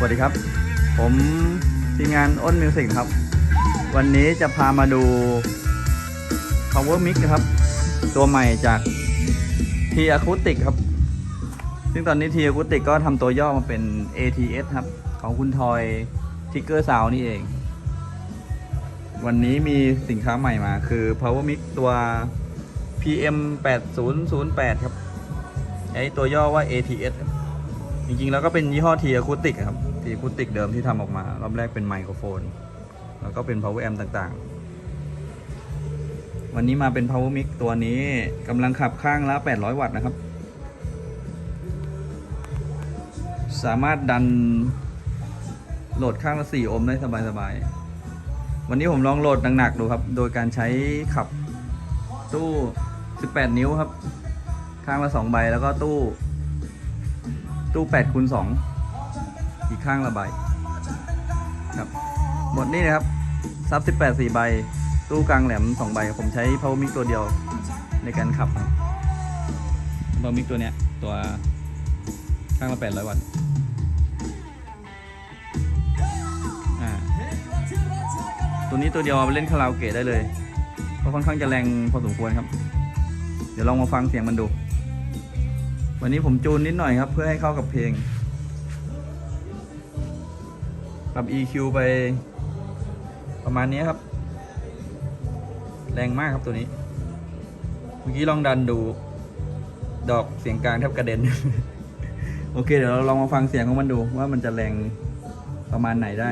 สวัสดีครับ ผมทีมงานอ้นมิวสิกครับ วันนี้จะพามาดู Power Mix นะครับ ตัวใหม่จาก T Acoustic ครับ ซึ่งตอนนี้ T Acoustic ก็ทำตัวย่อมาเป็น ATS ครับ ของคุณทอยทิกเกอร์ซาวนี่เอง วันนี้มีสินค้าใหม่มาคือ Power Mix ตัว PM 8008 ครับไอตัวย่อว่า ATS จริงๆ แล้วก็เป็นยี่ห้อทีอะคูติกครับ ทีอะคูติกเดิมที่ทำออกมา รอบแรกเป็นไมโครโฟน แล้วก็เป็น power amp ต่างๆ วันนี้มาเป็น power mic ตัวนี้กำลังขับข้างละ 800 วัตต์นะครับ สามารถดันโหลดข้างละ 4 โอห์มได้สบายๆ วันนี้ผมลองโหลดหนักๆดูครับ โดยการใช้ขับตู้ 18 นิ้วครับ ข้างละ 2 ใบแล้วก็ตู้ ตู้8คูณ2 อีกข้างละใบครับหมดนี่นะครับซับ 18 4 ใบ ตู้กลางแหลม 2 ใบ ผมใช้ power mic ตัวเดียวในการขับครับ power mic ตัวเนี้ย ตัวข้างละ 800 วัตต์อ่าตัวนี้ตัวเดียวเอาไปเล่นคาราโอเกะได้เลยเพราะค่อนข้างจะแรงพอสมควรครับ เดี๋ยวลองมาฟังเสียงมันดู วันนี้ผมจูนนิดหน่อยครับ เพื่อให้เข้ากับเพลง ปรับ EQ ไปประมาณนี้ครับ แรงมากครับตัวนี้ เมื่อกี้ลองดันดู ดอกเสียงกลางแทบกระเด็น โอเค เดี๋ยวเราลองมาฟังเสียงของมันดูว่ามันจะแรงประมาณไหนได้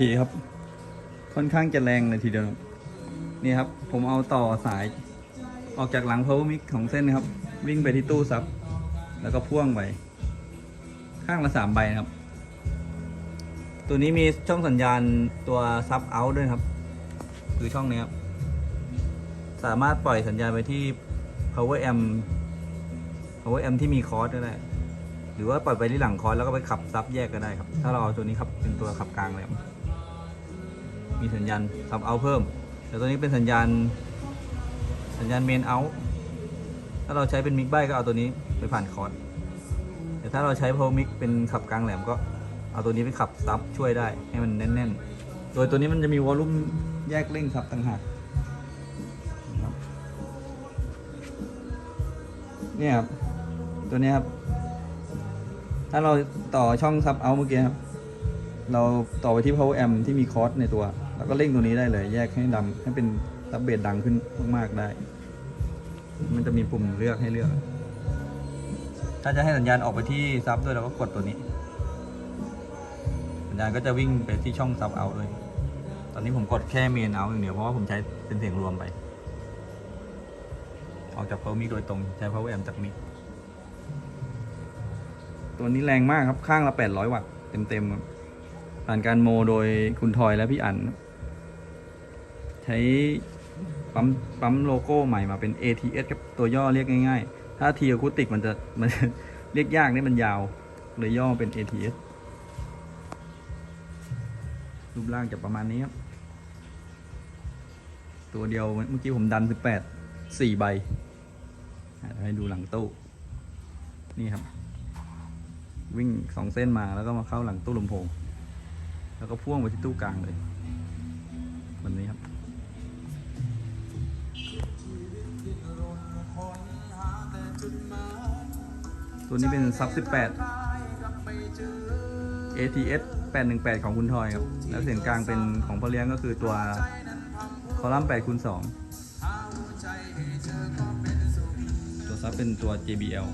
เคครับ ค่อนข้างจะแรงเลยทีเดียวนี่ครับ ผมเอาต่อสายออกจากหลัง power mic ของเส้นนะครับ วิ่งไปที่ตู้ซับ แล้วก็พ่วงไป ข้างละสามใบนะครับ ตัวนี้มีช่องสัญญาณตัวซับเอาด้วยครับ คือช่องนี้ครับ สามารถปล่อยสัญญาณไปที่ power amp power amp ที่มีคอร์สก็ได้ หรือว่าปล่อยไปที่หลังคอร์สแล้วก็ไปขับซับแยกก็ได้ครับ ถ้าเราเอาตัวนี้ครับเป็นตัวขับกลางแหลม มีสัญญาณซับเอาเพิ่ม แต่ตัวนี้เป็นสัญญาณ สัญญาณเมนเอาถ้าเราใช้เป็นมิกไบก็เอาตัวนี้ไปผ่านคอร์สแต่ถ้าเราใช้ Power Mix เป็นขับกลางแหลมก็เอาตัวนี้ไปขับซับช่วยได้ให้มันแน่นๆ โดยตัวนี้มันจะมีวอลลุ่มแยกเร่งซับต่างหากเนี่ยครับ ตัวนี้ครับ ถ้าเราต่อช่องซับเอาเมื่อกี้ครับ เราต่อไปที่ power amp ที่มีคอร์สในตัว ก็เร่งตัวนี้ได้เลย แยกให้ดำให้เป็นซับเบสดังขึ้นมากๆได้ มันจะมีปุ่มเลือกให้เลือก ถ้าจะให้สัญญาณออกไปที่ซับด้วยเราก็กดตัวนี้ สัญญาณก็จะวิ่งไปที่ช่องซับเอาด้วย ตอนนี้ผมกดแค่เมนเอาอย่างเดียวเพราะว่าผมใช้เป็นเสียงรวมไป ออกจาก power mic โดยตรงใช้ power amp จากมิกตัวนี้แรงมากครับข้างละ 800 วัตต์เต็มๆครับผ่านการโมโดยคุณทอยและพี่อั๋น ช้ปั๊มปั๊มโลโก้ใหม่มาเป็น ATS ครับตัวย่อเรียกง่ายๆ ถ้าทีอะคูติกมันจะมันเรียกยากนี่มันยาวเลยย่อเป็น ATS รูปร่างจะประมาณนี้ครับ ตัวเดียวเมื่อกี้ผมดัน 18 4 ใบอะเดี๋ยวให้ดูหลังตู้ นี่ครับ วิ่งสองเส้นมาแล้วก็มาเข้าหลังตู้ลำโพง แล้วก็พ่วงไปที่ตู้กลางเลยแบบนี้ครับ ตัวนี้เป็นซับ 18 ATS 818 ของคุณทอยครับ แล้วเสียงกลางเป็นของพ่อเลี้ยงก็คือตัวคอลัมน์8คูณ2ตัวซับเป็นตัว JBL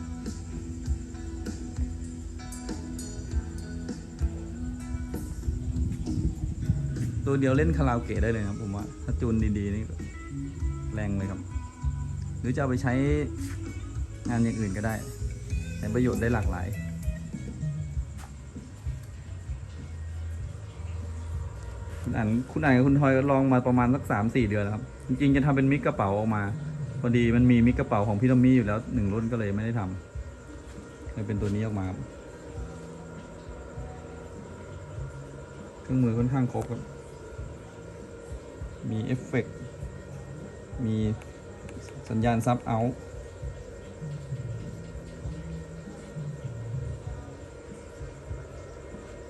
ตัวเดียวเล่นคาราโอเกะได้เลยครับผมว่าถ้าจูนดีๆนี่แรงเลยครับ หรือจะเอาไปใช้ งานอย่างอื่นก็ได้ใช้ประโยชน์ได้หลากหลายคุณอ่านคุณอ่านกับคุณทอยลองมาประมาณสักสามสี่เดือนแล้วครับ จริงๆจะทำเป็นมิกกระเป๋าออกมา พอดีมันมีมิกกระเป๋าของพี่ทอมมี่อยู่แล้วหนึ่งรุ่นก็เลยไม่ได้ทำเลยเป็นตัวนี้ออกมาครับเครื่องมือค่อนข้างครบครับ มีเอฟเฟกต์มีสัญญาณซับเอาท์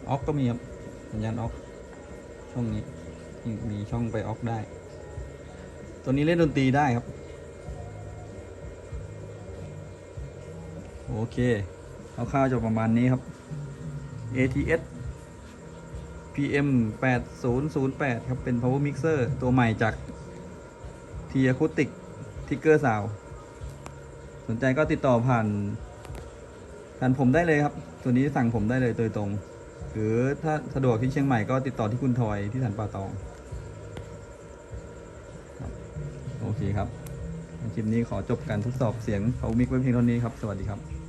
ออกก็มีครับสัญญาณออกช่องนี้มีช่องไปออกได้ ตัวนี้เล่นดนตรีได้ครับ โอเคคร่าวจะประมาณนี้ครับ ATS PM 8008 ครับ เป็น power mixer ตัวใหม่จาก t Acoustic Tiger Sound สนใจก็ติดต่อผ่านผ่านผมได้เลยครับ ตัวนี้สั่งผมได้เลยโดยตรง หรือถ้าสะดวกที่เชียงใหม่ก็ติดต่อที่คุณทอยที่สันป่าตองโอเคครับคลิปนี้ขอจบการทดสอบเสียงเขามิกไว้เพียงเท่านี้ครับ สวัสดีครับ